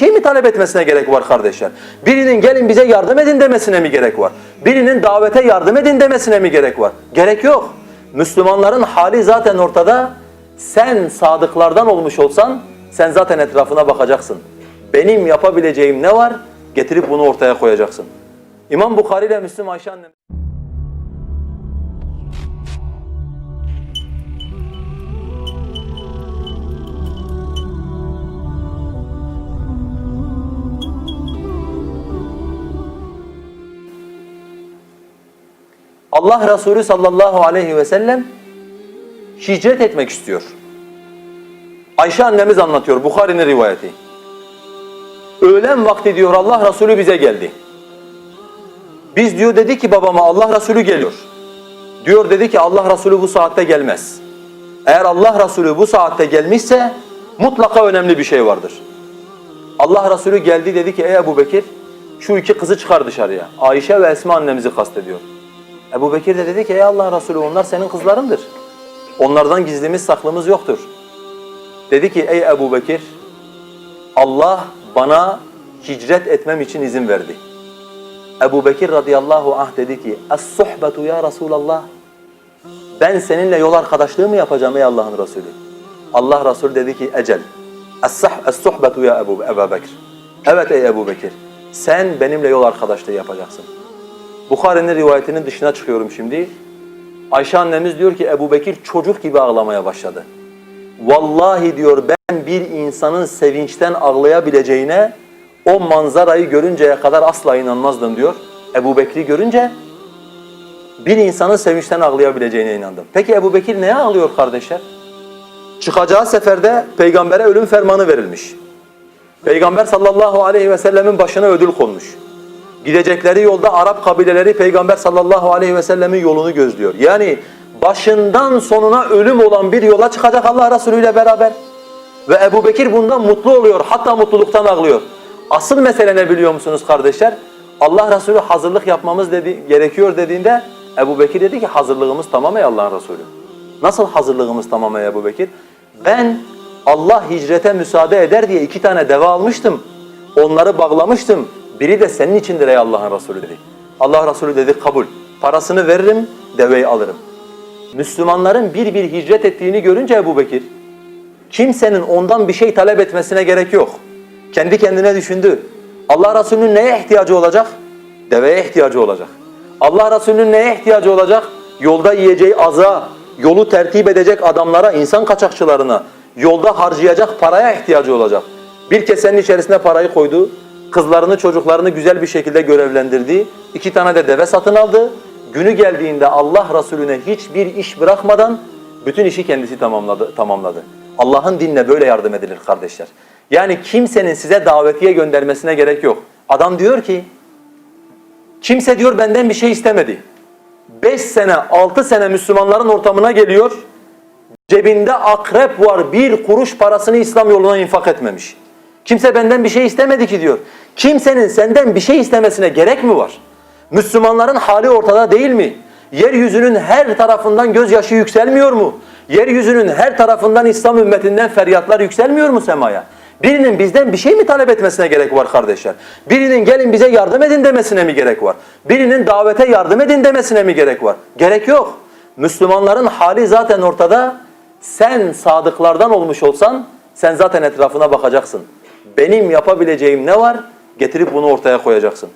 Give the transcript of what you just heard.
şey mi talep etmesine gerek var kardeşler? Birinin gelin bize yardım edin demesine mi gerek var? Birinin davete yardım edin demesine mi gerek var? Gerek yok. Müslümanların hali zaten ortada. Sen sadıklardan olmuş olsan sen zaten etrafına bakacaksın. Benim yapabileceğim ne var? Getirip bunu ortaya koyacaksın. İmam Bukhari ile Müslüm Ayşe annem Allah Resulü sallallahu aleyhi ve sellem hicret etmek istiyor. Ayşe annemiz anlatıyor Bukhari'nin rivayeti. Öğlen vakti diyor Allah Resulü bize geldi. Biz diyor dedi ki babama Allah Resulü geliyor. Diyor dedi ki Allah Resulü bu saatte gelmez. Eğer Allah Resulü bu saatte gelmişse mutlaka önemli bir şey vardır. Allah Resulü geldi dedi ki ey Ebu Bekir şu iki kızı çıkar dışarıya. Ayşe ve Esma annemizi kastediyor. Ebu Bekir de dedi ki ey Allah Resulü onlar senin kızlarındır. Onlardan gizlimiz saklımız yoktur. Dedi ki ey Ebu Bekir Allah bana hicret etmem için izin verdi. Ebu Bekir radıyallahu anh dedi ki Es-suhbetu ya Resulallah Ben seninle yol arkadaşlığı mı yapacağım ey Allah'ın Resulü? Allah Resulü dedi ki ecel Es-suhbetu ya Ebu, Ebu Bekir Evet ey Ebu Bekir sen benimle yol arkadaşlığı yapacaksın. Bukhari'nin rivayetinin dışına çıkıyorum şimdi. Ayşe annemiz diyor ki Ebu Bekir çocuk gibi ağlamaya başladı. Vallahi diyor ben bir insanın sevinçten ağlayabileceğine o manzarayı görünceye kadar asla inanmazdım diyor. Ebu Bekir'i görünce bir insanın sevinçten ağlayabileceğine inandım. Peki Ebu Bekir neye ağlıyor kardeşler? Çıkacağı seferde peygambere ölüm fermanı verilmiş. Peygamber sallallahu aleyhi ve sellemin başına ödül konmuş. Gidecekleri yolda Arap kabileleri Peygamber sallallahu aleyhi ve sellemin yolunu gözlüyor. Yani başından sonuna ölüm olan bir yola çıkacak Allah Resulü ile beraber. Ve Ebu Bekir bundan mutlu oluyor. Hatta mutluluktan ağlıyor. Asıl mesele ne biliyor musunuz kardeşler? Allah Resulü hazırlık yapmamız dedi, gerekiyor dediğinde Ebu Bekir dedi ki hazırlığımız tamam ey Allah'ın Resulü. Nasıl hazırlığımız tamam ey Ebu Bekir? Ben Allah hicrete müsaade eder diye iki tane deve almıştım. Onları bağlamıştım. Biri de senin içindir ey Allah'ın Resulü dedi. Allah Resulü dedi kabul. Parasını veririm, deveyi alırım. Müslümanların bir bir hicret ettiğini görünce Ebu Bekir, kimsenin ondan bir şey talep etmesine gerek yok. Kendi kendine düşündü. Allah Resulü'nün neye ihtiyacı olacak? Deveye ihtiyacı olacak. Allah Resulü'nün neye ihtiyacı olacak? Yolda yiyeceği aza, yolu tertip edecek adamlara, insan kaçakçılarına, yolda harcayacak paraya ihtiyacı olacak. Bir kesenin içerisine parayı koydu, kızlarını, çocuklarını güzel bir şekilde görevlendirdi, iki tane de deve satın aldı. Günü geldiğinde Allah Resulüne hiçbir iş bırakmadan bütün işi kendisi tamamladı. tamamladı. Allah'ın dinine böyle yardım edilir kardeşler. Yani kimsenin size davetiye göndermesine gerek yok. Adam diyor ki, kimse diyor benden bir şey istemedi. Beş sene, altı sene Müslümanların ortamına geliyor, cebinde akrep var, bir kuruş parasını İslam yoluna infak etmemiş. Kimse benden bir şey istemedi ki diyor. Kimsenin senden bir şey istemesine gerek mi var? Müslümanların hali ortada değil mi? Yeryüzünün her tarafından gözyaşı yükselmiyor mu? Yeryüzünün her tarafından İslam ümmetinden feryatlar yükselmiyor mu semaya? Birinin bizden bir şey mi talep etmesine gerek var kardeşler? Birinin gelin bize yardım edin demesine mi gerek var? Birinin davete yardım edin demesine mi gerek var? Gerek yok. Müslümanların hali zaten ortada. Sen sadıklardan olmuş olsan sen zaten etrafına bakacaksın. Benim yapabileceğim ne var? Getirip bunu ortaya koyacaksın.